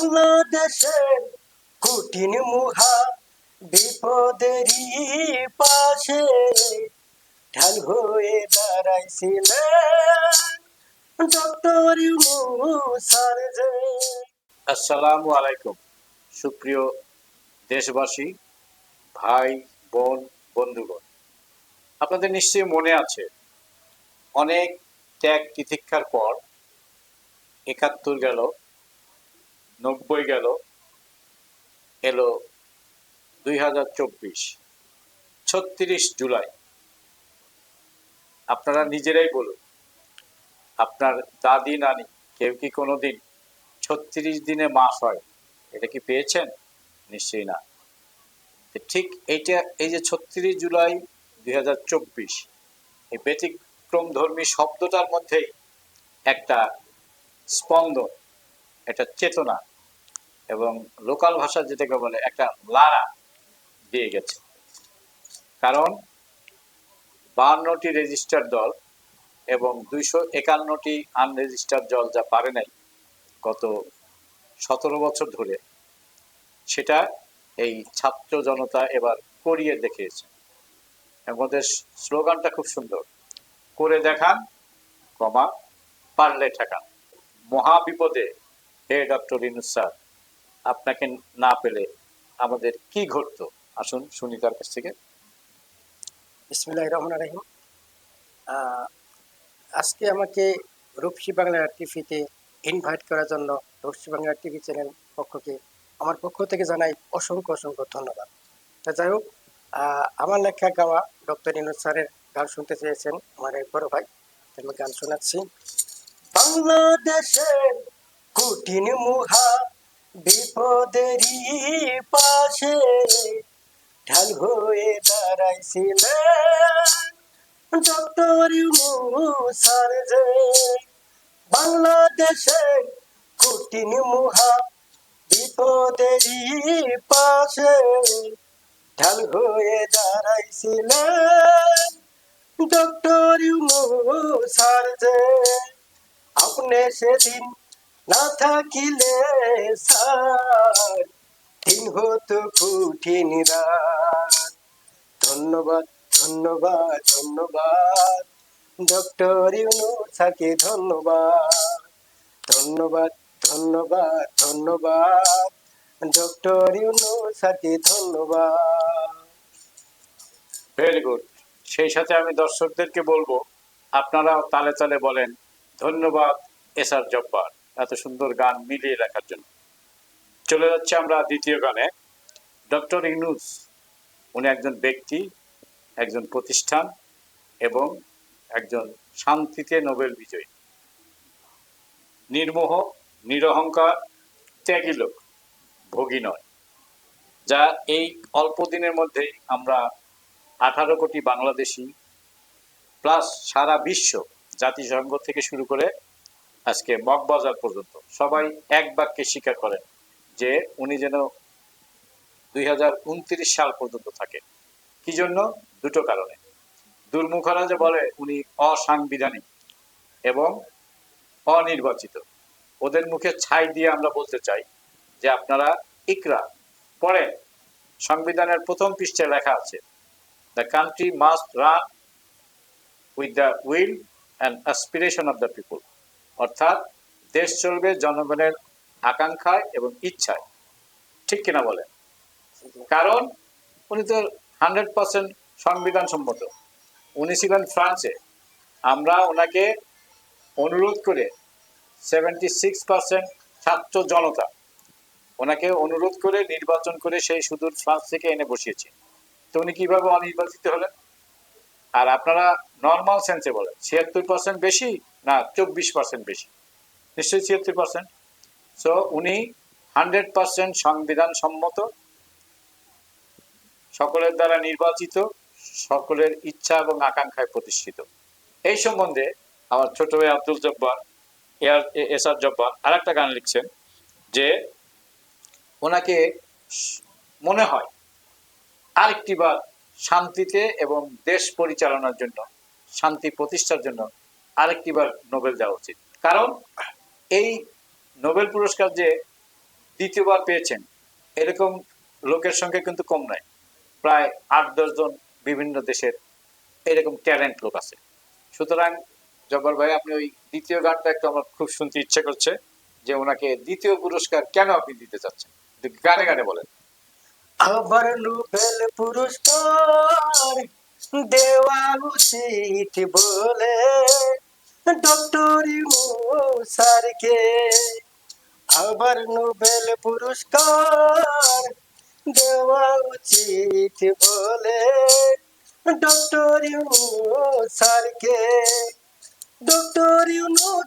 বাংলাদেশের কঠিন মুহা বিপদেরই পাশে ঢাল হয়ে দাঁড়াইছিলেন ডক্টর আসসালামু আলাইকুম। সুপ্রিয় দেশবাসী, ভাই, বোন, বন্ধুগণ, আপনাদের নিশ্চয়ই মনে আছে, অনেক ত্যাগ তিতিক্ষার পর একাত্তর গেল নব্বই গেল, এলো দুই হাজার চব্বিশ, ছত্রিশ জুলাই। আপনারা নিজেরাই বলুন, আপনার দাদি নানি কেউ কি কোনোদিন ছত্রিশ দিনে মাস হয়? এটা কি পেয়েছেন? নিশ্চয়ই না। ঠিক এইটা, এই যে ছত্রিশ জুলাই দুই হাজার চব্বিশ, এই ব্যতিক্রম ধর্মী শব্দটার মধ্যেই একটা স্পন্দন একটা চেতনা এবং লোকাল ভাষা যেটাকে বলে একটা লারা দিয়ে গেছে। কারণ বাহান্নটি রেজিস্টার দল এবং দুইশো একান্নটি আনরেজিস্টার দল যা পারে নাই গত সতেরো বছর ধরে, সেটা এই ছাত্র জনতা এবার করিয়ে দেখিয়েছে। আমাদের স্লোগানটা খুব সুন্দর, করে দেখান, কমা, পারলে ঠেকান। মহা বিপদে হে ডক্টর ইনুস স্যার আপনাকে না পেলে আমাদের কি ঘটতো? আসুন শুনি তার কাছ থেকে। বিসমিল্লাহ রহমান রাহিম। আজকে আমাকে রূপসী বাংলা টিভিতে ইনভাইট করার জন্য রূপসী বাংলা টিভি চ্যানেল পক্ষকে আমার পক্ষ থেকে জানাই অসংখ্য অসংখ্য ধন্যবাদ। তা যাই হোক আহ, আমার লেখা গাওয়া ডক্টর ইনুজ স্যারের গান শুনতে চেয়েছেন আমার এক বড় ভাই আমি গান শোনাচ্ছি। বাংলাদেশের কঠিন মুহা বিপদেরই পাশে ঢাল হয়ে দাঁড়াইছিলেন ডক্টর ইউনুসার যে বাংলাদেশে কঠিন মুহা বিপদেরই পাশে ঢাল হয়ে দাঁড়াইছিলেন ডক্টর ইউনুসার যে আপনি সেদিন না থাকিলে দিন হতো কঠিন ধন্যবাদ ধন্যবাদ ধন্যবাদ। ডক্টর ইউনুসাকে ধন্যবাদ। ধন্যবাদ ধন্যবাদ ধন্যবাদ। ডক্টর ইউনুসাকে ধন্যবাদ। ভেরি গুড সেই সাথে আমি দর্শকদেরকে বলব, আপনারাও তালে তালে বলেন, ধন্যবাদ, এস আর জব্বার। এত সুন্দর গান মিলিয়ে রাখার জন্য। চলে যাচ্ছে আমরা দ্বিতীয় গানে। ডক্টর ইনুস উনি একজন ব্যক্তি, একজন প্রতিষ্ঠান এবং একজন শান্তিতে নোবেল বিজয়ী। নির্মোহ, নিরহংকার, ত্যাগী লোক, ভোগী নয়, যা এই অল্প দিনের মধ্যেই আমরা আঠারো কোটি বাংলাদেশি, প্লাস সারা বিশ্ব জাতিসংঘ থেকে শুরু করে আজকে মগবাজার পর্যন্ত সবাই এক বাক্যে স্বীকার করেন যে উনি যেন দুই হাজার উনত্রিশ সাল পর্যন্ত থাকে। কি জন্য? দুটো কারণে। দুর্মুখরা যে বলে, উনি অসাংবিধানিক এবং অনির্বাচিত। ওদের মুখে ছাই দিয়ে আমরা বলতে চাই যে আপনারা ইকরা, পড়েন। সংবিধানের প্রথম পৃষ্ঠায় লেখা আছে the country must run with the will and aspiration of the people. অর্থাৎ দেশ চলবে জনগণের আকাঙ্ক্ষায় এবং ইচ্ছায়। ঠিক কিনা বলেন? কারণ উনি তো হান্ড্রেড পার্সেন্ট সংবিধান সম্মত। উনি ছিলেন ফ্রান্সে। আমরা ওনাকে অনুরোধ করে সেভেন্টি সিক্স পার্সেন্ট ছাত্র জনতা, ওনাকে অনুরোধ করে নির্বাচন করে সেই সুদূর ফ্রান্স থেকে এনে বসিয়েছি। তো উনি কীভাবে অনির্বাচিত হলেন? আর আপনারা নর্মাল সেন্সে বলেন, ছিয়াত্তর পার্সেন্ট বেশি না চব্বিশ পার্সেন্ট বেশি? নিশ্চয়ই ছিয়াত্তর পার্সেন্ট সো উনি হান্ড্রেড পার্সেন্ট সংবিধান সম্মত সকলের দ্বারা নির্বাচিত, সকলের ইচ্ছা এবং আকাঙ্ক্ষায় প্রতিষ্ঠিত। এই সম্বন্ধে আমার ছোট ভাই আব্দুল জব্বার, এয়ার এস আর জব্বার আর একটা গান লিখছেন, যে ওনাকে মনে হয় আরেকটিবার শান্তিতে এবং দেশ পরিচালনার জন্য, শান্তি প্রতিষ্ঠার জন্য আরেকটিবার নোবেল দেওয়া উচিত। কারণ এই নোবেল পুরস্কার যে দ্বিতীয়বার পেয়েছেন, এরকম লোকের সংখ্যা কিন্তু কম নয়। প্রায় আট দশজন বিভিন্ন দেশের এরকম ট্যালেন্ট লোক আছে। সুতরাং জব্বার ভাই, আপনি ওই দ্বিতীয় গানটা একটু আমার খুব শুনতে ইচ্ছে করছে যে ওনাকে দ্বিতীয় পুরস্কার কেন আপনি দিতে চাচ্ছেন? গানে গানে বলেন। আবার নোবেল পুরস্কার দেওয়া উচিত বলে ডক্টর স্যারকে আবার নোবেল পুরস্কার দেওয়া উচিত বলে ডক্টর স্যারকে ডক্টর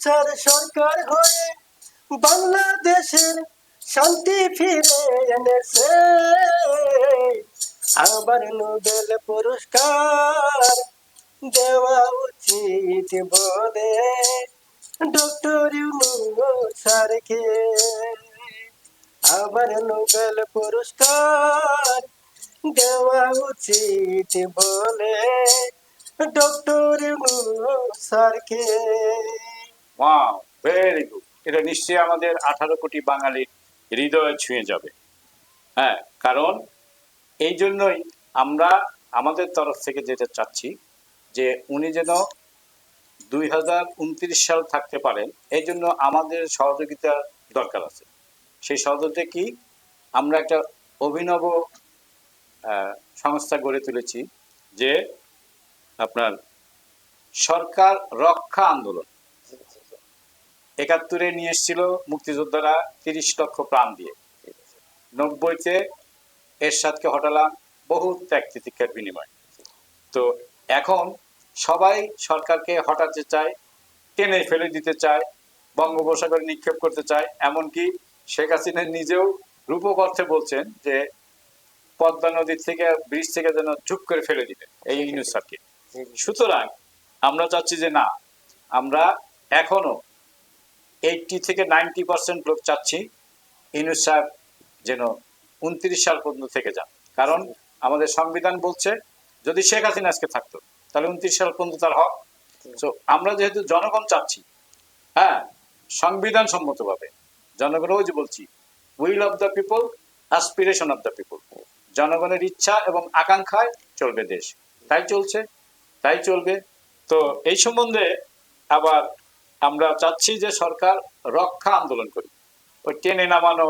স্যার সরকার হয়ে বাংলাদেশের শান্তি ফিরে এনেছে। আবার নোবেল পুরস্কার দেওয়া উচিত বলে ডক্টর স্যারকে আবার নোবেল পুরস্কার দেওয়া উচিত বলে ডক্টর স্যারকে ওয়াও ভেরি গুড এটা নিশ্চয়ই আমাদের আঠারো কোটি বাঙালির হৃদয়ে ছুঁয়ে যাবে। হ্যাঁ কারণ এই জন্যই আমরা আমাদের তরফ থেকে যেটা চাচ্ছি যে উনি যেন দুই হাজার উনত্রিশ সাল থাকতে পারেন, এই জন্য আমাদের সহযোগিতার দরকার আছে। সেই সহযোগিতা কি? আমরা একটা অভিনব সংস্থা গড়ে তুলেছি যে আপনার সরকার রক্ষা আন্দোলন। একাত্তরে নিয়ে এসেছিল মুক্তিযোদ্ধারা তিরিশ লক্ষ প্রাণ দিয়ে। নব্বইতে এরশাদকে হটালাম বহু ত্যাগ তিতিক্ষার বিনিময়। তো এখন সবাই সরকারকে হটাতে চায়, টেনে ফেলে দিতে চায়, বঙ্গোপসাগরে নিক্ষেপ করতে চায়, এমনকি শেখ হাসিনা নিজেও রূপক অর্থে বলছেন যে, পদ্মা নদীর থেকে ব্রিজ থেকে যেন ঝুপ করে ফেলে দিবে, এই স্যারকে সুতরাং আমরা চাচ্ছি যে না, আমরা এখনও এইটটি থেকে নাইনটি পার্সেন্ট লোক চাচ্ছি ইনুস সাহেব যেন উনত্রিশ সাল পর্যন্ত থেকে যান। কারণ আমাদের সংবিধান বলছে, যদি শেখ হাসিনা আজকে থাকতো, তাহলে উনত্রিশ সাল পর্যন্ত তার হক। তো আমরা যেহেতু জনগণ চাচ্ছি হ্যাঁ সংবিধান সম্মতভাবে জনগণ ওই যে বলছি will of the people aspiration of the people জনগণের ইচ্ছা এবং আকাঙ্ক্ষায় চলবে দেশ। তাই চলছে, তাই চলবে। তো এই সম্বন্ধে আবার আমরা চাচ্ছি যে সরকার রক্ষা আন্দোলন করি ওই টেনে নামানো,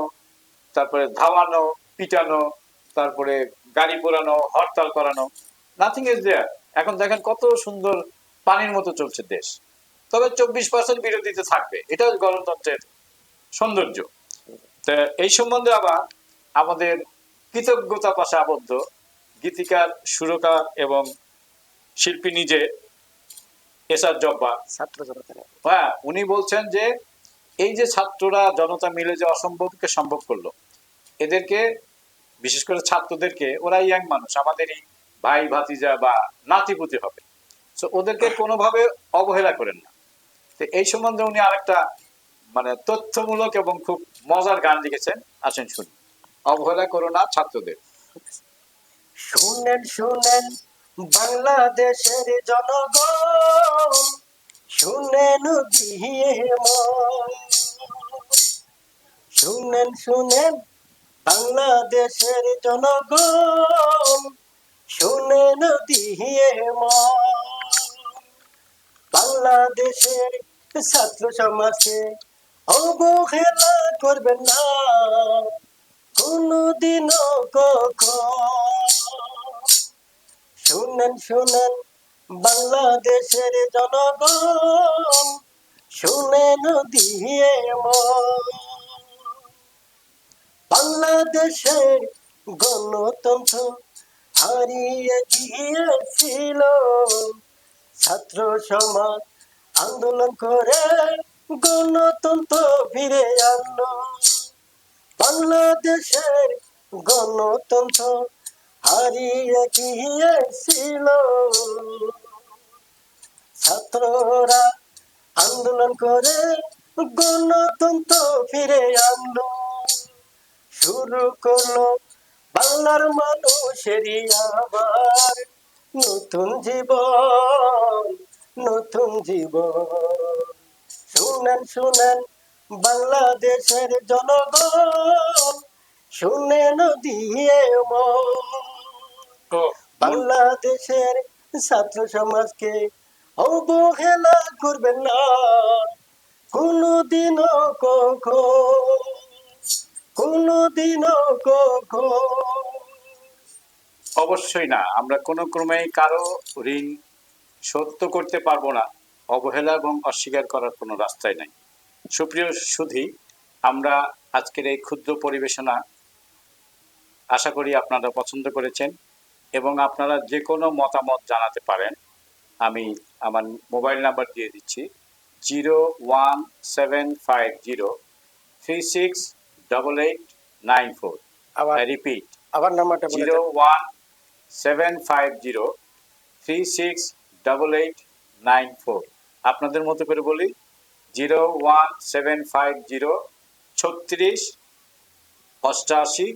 তারপরে ধাওয়ানো, পিটানো, তারপরে গাড়ি পোড়ানো, হরতাল করানো নাথিং ইজ দেয়ার এখন দেখেন কত সুন্দর পানির মতো চলছে দেশ। তবে চব্বিশ পার্সেন্ট বিরোধীতে থাকবে। এটা গণতন্ত্রের সৌন্দর্য। তো এই সম্বন্ধে আবার আমাদের কৃতজ্ঞতা পাশে আবদ্ধ। গীতিকার, সুরকার এবং শিল্পী নিজে এসআর জব্বা ছাত্র জনতা হ্যাঁ উনি বলছেন যে এই যে ছাত্ররা জনতা মিলে যে অসম্ভবকে সম্ভব করল এদেরকে বিশেষ করে ছাত্রদেরকে ওরা ইয়াং মানুষ আমাদেরই ভাই ভাতিজা বা নাতিপুতি হবে। তো ওদেরকে কোনোভাবে অবহেলা করেন না। তো এই সম্বন্ধে উনি আরেকটা মানে তথ্যমূলক এবং খুব মজার গান লিখেছেন। আসেন শুনি। অবহেলা করো না ছাত্রদের। শুনেন শুনেন। বাংলাদেশের জনগণ, শুনেন। শুনেন শুনেন, বাংলাদেশের জনগণ, শুনেন দিয়ে। বাংলাদেশের ছাত্র সমাজকে অবহেলা করবেন না, কোনদিনও কখন শুনেন শুনেন, বাংলাদেশের জনগণ শুনেন দিয়ে। বাংলাদেশের গণতন্ত্র হারিয়ে গিয়েছিল ছাত্র সমাজ আন্দোলন করে গণতন্ত্র ফিরে আনলো বাংলাদেশের গণতন্ত্র হারিয়ে গিয়েছিল ছাত্ররা আন্দোলন করে গণতন্ত্র ফিরে আনলো। শুরু করল বাংলার মানুষেরই আবার নতুন জীবন নতুন জীবন। শুনেন শুনেন বাংলাদেশের জনগণ, শুনে নদিয়ে মন। বাংলাদেশের ছাত্র সমাজকে অবহেলা করবেন না। কোনদিনও কখন কোনদিনও কখন। অবশ্যই না আমরা কোনো ক্রমেই কারও ঋণ সত্য করতে পারব না। অবহেলা এবং অস্বীকার করার কোনো রাস্তাই নাই। সুপ্রিয় সুধী আমরা আজকের এই ক্ষুদ্র পরিবেশনা আশা করি আপনারা পছন্দ করেছেন। এবং আপনারা যে কোনো মতামত জানাতে পারেন। আমি আমার মোবাইল নাম্বার দিয়ে দিচ্ছি। Zero one seven five zero three six double eight nine four. আবার রিপিট। আবার নাম্বারটা zero one seven five zero three six double eight nine four. আপনাদের মতো করে বলি zero one seven five zero ছত্রিশ অষ্টাশি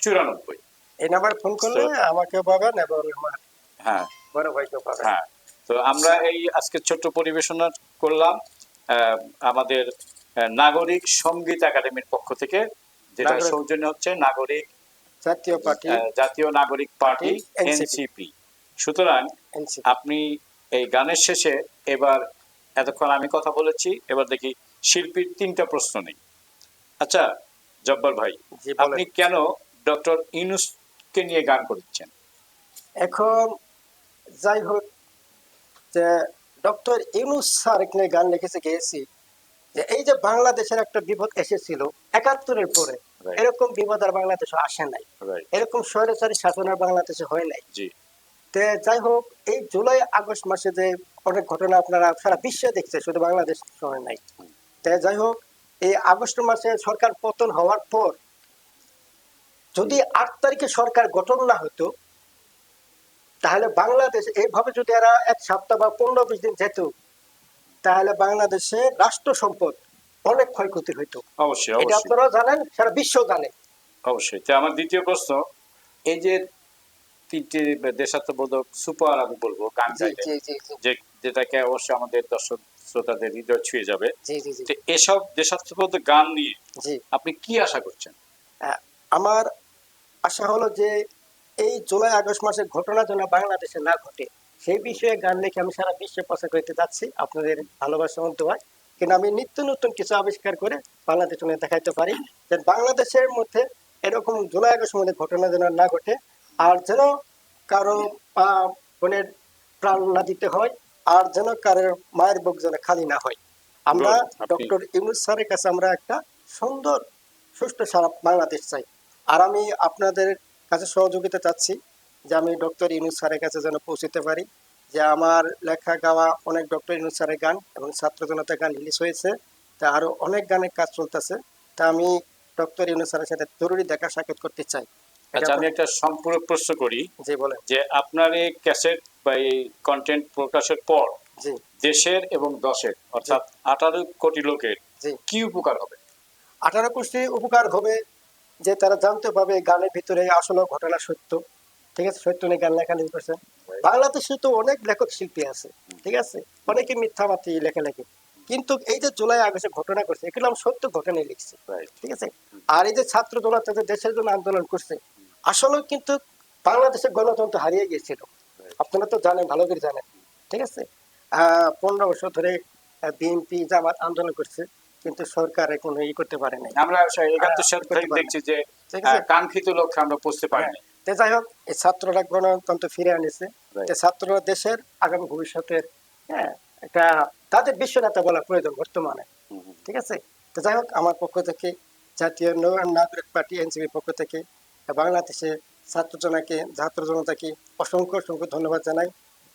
চুরানব্বই। এই নাম্বার ফোন করলে আমাকে পাবেন এবং আমার হ্যাঁ। বড় ভাইকে পাবেন। হ্যাঁ। তো আমরা এই আজকে ছোট্ট পরিবেশনা করলাম আমাদের নাগরিক সংগীত একাডেমির পক্ষ থেকে যেটা সৌজন্য হচ্ছে নাগরিক জাতীয় পার্টি। জাতীয় নাগরিক পার্টি এনসিপি। সুতরাং আপনি এই গানের শেষে এবার এতক্ষণ আমি কথা বলেছি এবার দেখি শিল্পীর তিনটা প্রশ্ন নেই। আচ্ছা জব্বার ভাই আপনি কেন ডক্টর ইউনুসকে নিয়ে গান করছেন। এখন যাই হোক যে ডক্টর ইউনুস স্যার এখানে গান লিখেছে গেয়েছি। যে এই যে বাংলাদেশের একটা বিপদ এসেছিল একাত্তরের পরে এরকম বিপদ আর বাংলাদেশে আসে নাই। এরকম স্বৈরাচারী শাসন আর বাংলাদেশে হয় নাই। তে যাই হোক এই জুলাই আগস্ট মাসে যে অনেক ঘটনা আপনারা সারা বিশ্বে দেখছে শুধু বাংলাদেশ হয় নাই। তে যাই হোক এই আগস্ট মাসে সরকার পতন হওয়ার পর যদি আট তারিখে সরকার গঠন না হতো তাহলে বাংলাদেশ এইভাবে যদি এরা এক সপ্তাহ বা পনেরো বিশ দিন যেত তাহলে বাংলাদেশের রাষ্ট্র সম্পদ অনেক ক্ষয়ক্ষতি হইতো। অবশ্যই এটা আপনারা জানেন সারা বিশ্ব জানে। অবশ্যই। তো আমার দ্বিতীয় প্রশ্ন এই যে তিনটি দেশাত্মবোধক সুপার আমি বলব গান যে যেটাকে অবশ্যই আমাদের দর্শক শ্রোতাদের হৃদয় ছুঁয়ে যাবে এসব দেশাত্মবোধক গান নিয়ে জি। আপনি কি আশা করছেন? আমার আশা হলো যে এই জুলাই আগস্ট মাসের ঘটনা যেন বাংলাদেশে না ঘটে সেই বিষয়ে গান লিখে আমি সারা বিশ্বে প্রচার করতে যাচ্ছি। আপনাদের ভালোবাসা মধ্যে হয় কিন্তু আমি নিত্য নতুন কিছু আবিষ্কার করে বাংলাদেশ দেখাইতে পারি যে বাংলাদেশের মধ্যে এরকম জুলাই আগস্ট মধ্যে ঘটনা যেন না ঘটে আর যেন কারও আহ, বোনের প্রাণ না দিতে হয় আর যেন কারোর মায়ের বুক যেন খালি না হয়। আমরা ডক্টর ইউনুস স্যারের কাছে আমরা একটা সুন্দর সুষ্ঠু সারা বাংলাদেশ চাই। আর আমি আপনাদের কাছে সহযোগিতা চাচ্ছি যে আমি ডক্টর ইউনুস স্যারের কাছে যেন পৌঁছতে পারি যে আমার লেখা গাওয়া অনেক ডক্টর ইউনুস স্যারের গান এবং ছাত্র জনতা গান রিলিজ হয়েছে তা আরও অনেক গানের কাজ চলতেছে। তা আমি ডক্টর ইউনুস স্যারের সাথে জরুরি দেখা সাক্ষাৎ করতে চাই। আচ্ছা আমি একটা সম্পূরক প্রশ্ন করি যে বলেন। যে আপনার এই ক্যাসেট বা এই কন্টেন্ট প্রকাশের পর দেশের এবং দশের অর্থাৎ আঠারো কোটি লোকের কি উপকার হবে? আঠারো কোটি উপকার হবে যে তারা জানতে পারবে এই গানের ভিতরে আসলে ঘটনা সত্য। ঠিক আছে? সত্য নিয়ে গান লেখালেখি করছে। বাংলাদেশে তো অনেক লেখক শিল্পী আছে। ঠিক আছে? অনেকে মিথ্যা মাতি লেখালেখি। কিন্তু এই যে জুলাই আগস্টে ঘটনা করছে এগুলো আমি সত্য ঘটনায় লিখছি। ঠিক আছে? আর এই যে ছাত্র জনতা যে দেশের জন্য আন্দোলন করছে আসলে কিন্তু বাংলাদেশের গণতন্ত্র হারিয়ে গিয়েছিল। আপনারা তো জানেন ভালো করে জানেন। ঠিক আছে? আহ পনেরো বছর ধরে বিএনপি জামাত আন্দোলন করছে। কিন্তু সরকার কোনো ই করতে পারে নাই। আমরা একাত্তর সাল থেকে দেখছি যে কাঙ্ক্ষিত লক্ষ্যে আমরা পৌঁছতে পারিনি তো যাই হোক এই ছাত্ররা গণতন্ত্র ফিরে আনেছে। ছাত্ররা দেশের আগামী ভবিষ্যতের হ্যাঁ একটা তাদের বিশ্ব নেতা বলা প্রয়োজন বর্তমানে। ঠিক আছে? তো যাই হোক আমার পক্ষ থেকে জাতীয় নাগরিক পার্টি এনসিপির পক্ষ থেকে বাংলাদেশে ছাত্র জনাকে ছাত্র জনতাকে অসংখ্য অসংখ্য ধন্যবাদ জানাই।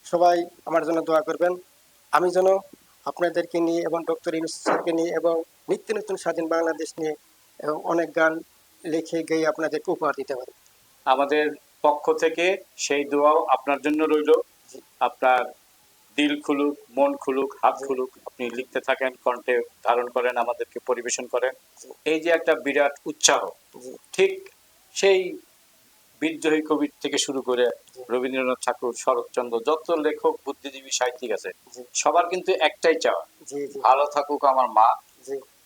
সবাই আমার জন্য দোয়া করবেন। আমি যেন আপনাদেরকে নিয়ে এবং ডক্টর ইউনুস স্যারকে নিয়ে এবং নিত্য নতুন স্বাধীন বাংলাদেশ নিয়ে এবং অনেক গান লিখে গিয়ে আপনাদেরকে উপহার দিতে পারি। আমাদের পক্ষ থেকে সেই দোয়াও আপনার জন্য রইল। আপনার দিল খুলুক মন খুলুক হাত খুলুক আপনি লিখতে থাকেন কণ্ঠে ধারণ করেন আমাদেরকে পরিবেশন করেন। এই যে একটা বিরাট উৎসাহ ঠিক সেই বিদ্রোহী কবি থেকে শুরু করে রবীন্দ্রনাথ ঠাকুর শরৎচন্দ্র যত লেখক বুদ্ধিজীবী সাহিত্যিক আছে সবার কিন্তু একটাই চাওয়া। ভালো থাকুক আমার মা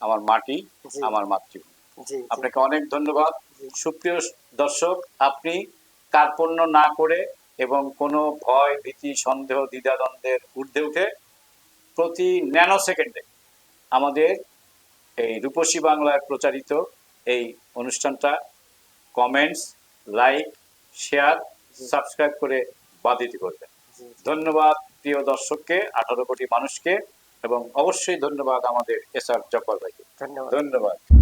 আমার মাটি আমার মাতৃভূমি। আপনাকে অনেক ধন্যবাদ। সুপ্রিয় দর্শক আপনি কার্পণ্য না করে এবং কোনো ভয় ভীতি সন্দেহ দ্বিধাদ্বন্দ্বের ঊর্ধ্বে উঠে প্রতি ন্যানো সেকেন্ডে আমাদের এই রূপসী বাংলায় প্রচারিত এই অনুষ্ঠানটা কমেন্টস লাইক শেয়ার সাবস্ক্রাইব করে বাধিত করবেন। ধন্যবাদ প্রিয় দর্শককে আঠারো কোটি মানুষকে এবং অবশ্যই ধন্যবাদ আমাদের এস আর জব্বার ভাইকে। ধন্যবাদ। ধন্যবাদ।